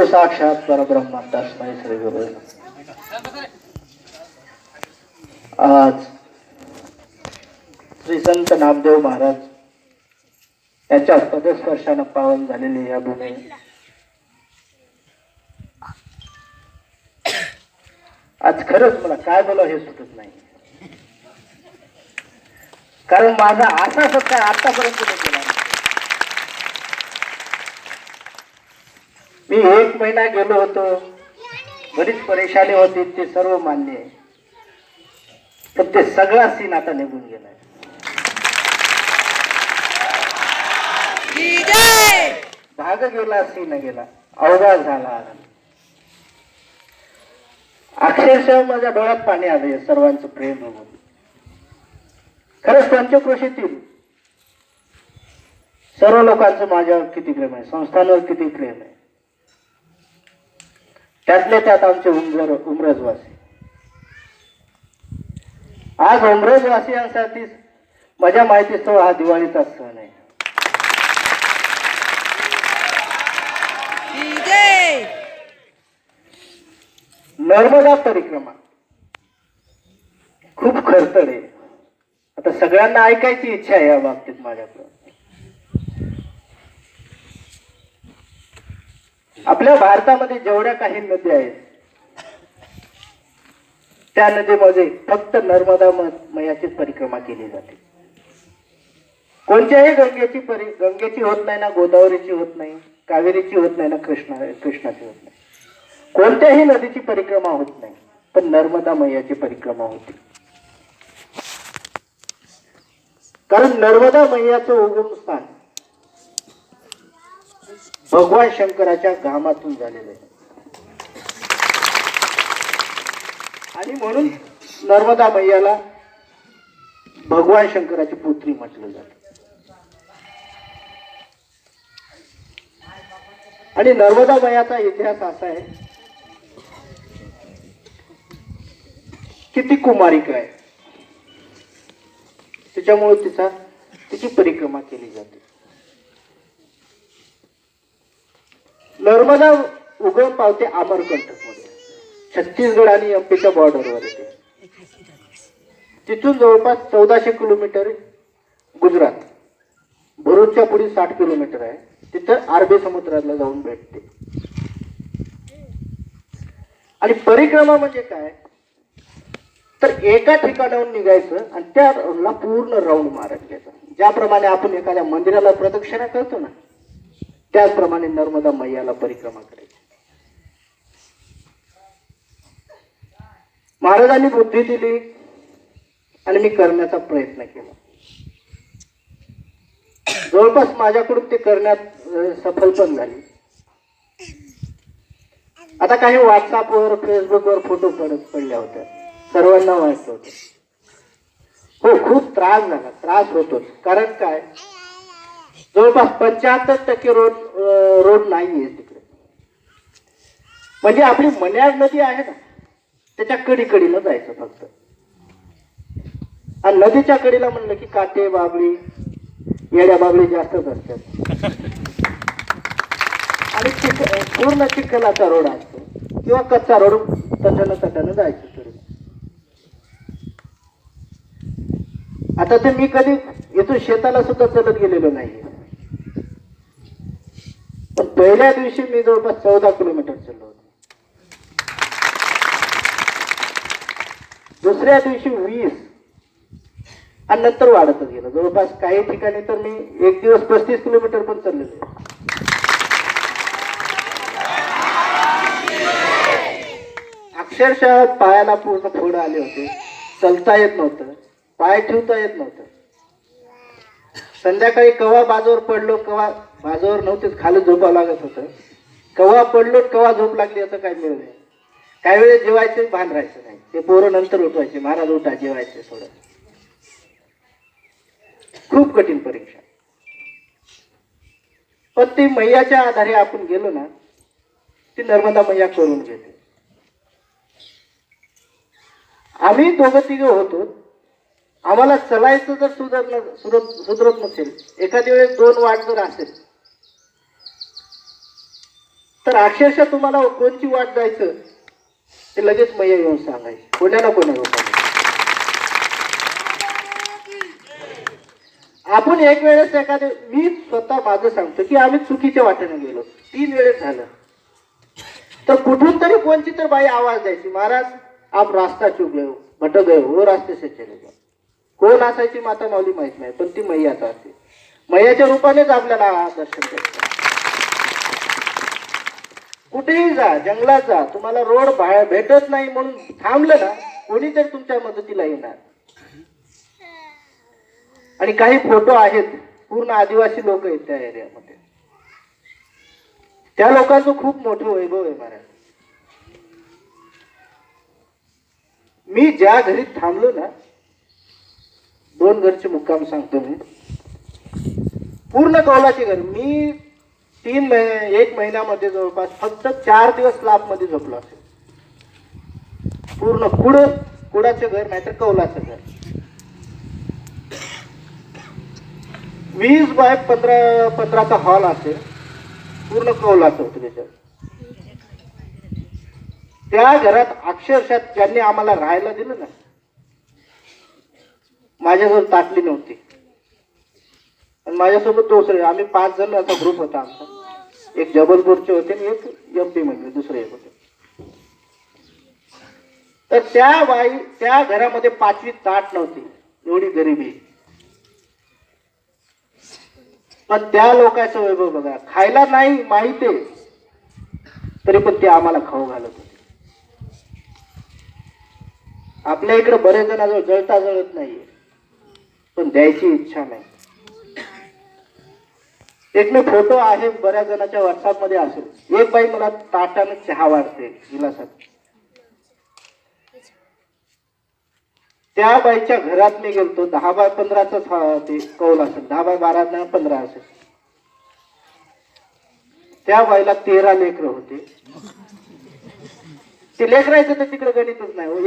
गुरु साक्षात परब्रह्म तस्मै श्री गुरु. आज श्री संत नामदेव महाराज यांच्या पदस्पर्शानं पावन झालेली या भूमी. आज खरंच मला काय बोला हे सुटत नाही. कारण माझा असा सत्ता आतापर्यंत नाही केला मी एक महिना गेलो होतो. बरीच परेशानी होती ते सर्व मान्य आहे. पण ते सगळा सीन आता निघून गेलाय. भाग गेला सीन गेला. अवघा झाला अक्षरशः माझ्या डोळ्यात पाणी आले सर्वांचं प्रेम बघून खरंच पंचक्रोशीतील सर्व लोकांचं माझ्यावर किती प्रेम आहे संस्थांवर किती प्रेम आहे. त्यातले त्यात आमचे उमर उमरजवासी. आज उमरजवासियांसाठी माझ्या माहितीस्तव हा दिवाळीचा सण आहे. नर्मदा परिक्रमा. खूप खरतड आहे. आता सगळ्यांना ऐकायची इच्छा आहे या बाबतीत माझ्याकडं. आपल्या भारतामध्ये जेवढ्या काही नद्या आहेत त्या नदीमध्ये फक्त नर्मदा मयाचीच मैयाचीच परिक्रमा केली जाते. कोणत्याही गंगेची परि गंगेची होत नाही ना गोदावरीची होत नाही कावेरीची होत नाही ना कृष्णा कृष्णाची होत नाही. कोणत्याही नदीची परिक्रमा होत नाही पण नर्मदा मैयाची परिक्रमा होते. कारण नर्मदा मैयाचं उगम स्थान भगवान शंकराच्या घामातून झालेलं. आहे आणि म्हणून नर्मदा मैयाला भगवान शंकराची पुत्री म्हटलं जातं. आणि नर्मदा मैयाचा इतिहास असा आहे की ती कुमारिका आहे. त्याच्यामुळे तिचा तिची परिक्रमा केली जाते. नर्मदा उगम पावते अमरकंठकमध्ये छत्तीसगड आणि एमपीच्या बॉर्डरवर येते. तिथून जवळपास चौदाशे किलोमीटर गुजरात. भरूचच्या पुढे साठ किलोमीटर आहे. तिथं अरबी समुद्राला जाऊन भेटते. आणि परिक्रमा म्हणजे काय? तर एका ठिकाणाहून निघायचं आणि त्या पूर्ण राऊंड मारत घ्यायचं. ज्याप्रमाणे आपण एखाद्या मंदिराला प्रदक्षिणा करतो ना त्याचप्रमाणे नर्मदा मैयाला परिक्रमा करायची. महाराजांनी बुद्धी दिली आणि मी करण्याचा प्रयत्न केला. जवळपास माझ्याकडून ते करण्यात सफल पण झाली. आता काही व्हॉट्सअपवर फेसबुकवर फोटो पडत पडल्या होत्या. सर्वांना वाटत होत. हो खूप त्रास झाला. त्रास होतोच. कारण काय? जवळपास पंच्याहत्तर टक्के रोड रोड नाही आहे तिकडे. म्हणजे आपली मन्याड नदी आहे ना त्याच्या कडी कडीला जायचं फक्त. आणि नदीच्या कडीला म्हणलं की काटे बाबळी येड्या बाबळी जास्तच असतात आणि चिक पूर्ण चिखलाचा रोड असतो. किंवा कच्चा रोड तटानं तटानं जायचं तरी. आता ते मी कधी इथून शेताला सुद्धा चलत गेलेलो नाही पहिल्या दिवशी मी जवळपास चौदा किलोमीटर चाललो होतो. दुसऱ्या दिवशी वीस. आणि नंतर वाढतच गेलं. जवळपास काही ठिकाणी तर मी एक दिवस पस्तीस किलोमीटर पण चाललेलो अक्षरशः पायाला पूर्ण फोड आले होते. चलता येत नव्हतं. पाय ठेवता येत नव्हतं. संध्याकाळी कवा बाजूवर पडलो कवा माझ्यावर नव्हतेच खाली झोपावं लागत होतं. कवा पडलो कवा झोप लागली असं काय मिळू नाही. काही वेळेस जेवायचे भान राहायचं नाही. ते पोरं नंतर उठवायचे महाराज उठा जेवायचे थोडं. खूप कठीण परीक्षा. पण ती मैयाच्या आधारे आपण गेलो ना ती नर्मदा मैया करून घेते. आम्ही दोघं तिघं होतो. आम्हाला चलायचं जर सुधार सुधरत नसेल एखाद्या वेळेस दोन वाट जर असेल तर अक्षरशः तुम्हाला कोणची वाट जायचं. ते लगेच मैया येऊन सांगायचे. कोणा ना कोणा आपण एक वेळेस एखादे मी स्वतः माझं सांगतो की आम्ही चुकीच्या वाटेने गेलो. तीन वेळेस झालं. तर कुठून तरी कोणची तर बाई आवाज द्यायची महाराज आप रास्ता चुक गयो भटक गयो हो, रास्ते से चले जाओ. कोण असायची माता माऊली माहीत नाही पण ती मैयाच असते मैयाच्या रूपानेच आपल्याला दर्शन करतो. कुठेही जा जंगलात जा तुम्हाला रोड बाहेर भेटत नाही म्हणून थांबलं ना कोणी तर तुमच्या मदतीला येणार. आणि काही फोटो आहेत पूर्ण आदिवासी लोक आहेत त्या एरियामध्ये. त्या लोकांचं खूप मोठं वैभव आहे महाराज. मी ज्या घरी थांबलो ना दोन घरचे मुक्काम सांगतो मी. पूर्ण कौलाचे घर मी तीन महिने एक महिन्यामध्ये जवळपास फक्त चार दिवस स्लॅब झोपलो असेल. पूर्ण कुड कुडाचं घर नाहीतर कौलाचं घर. वीस बाय पंधरा पंधराचा हॉल असेल पूर्ण कौलाचं होतं त्याच्यात. त्या घरात अक्षरशः ज्यांनी आम्हाला राहायला दिलं ना माझ्याजवळ ताटली नव्हती. माझ्यासोबत दुसरे आम्ही पाच जण असा ग्रुप होता आमचा. एक जबलपूरचे होते आणि एक एम पी मधले दुसरे एक होते. तर त्या बाई त्या घरामध्ये पाचवी ताट नव्हती. एवढी गरिबी. पण त्या लोकांचं वैभव बघा. खायला नाही माहिती आहे. तरी पण ते आम्हाला खाऊ घालत होते. आपल्या इकडे बरेच जणाजवळ जळता जळत नाहीये. पण द्यायची इच्छा नाही. एक मी फोटो आहे बऱ्याच जणांच्या व्हॉट्सअपमध्ये असेल एक बाई मला ताटाने चहा वाढते गिलासात त्या बाईच्या घरात मी गेलतो. दहा बाय पंधराच ते कौल असेल. दहा बाय बारा पंधरा असेल. त्या बाईला तेरा लेकर होते. ते लेकरायचं तर तिकडे? गणितच नाही.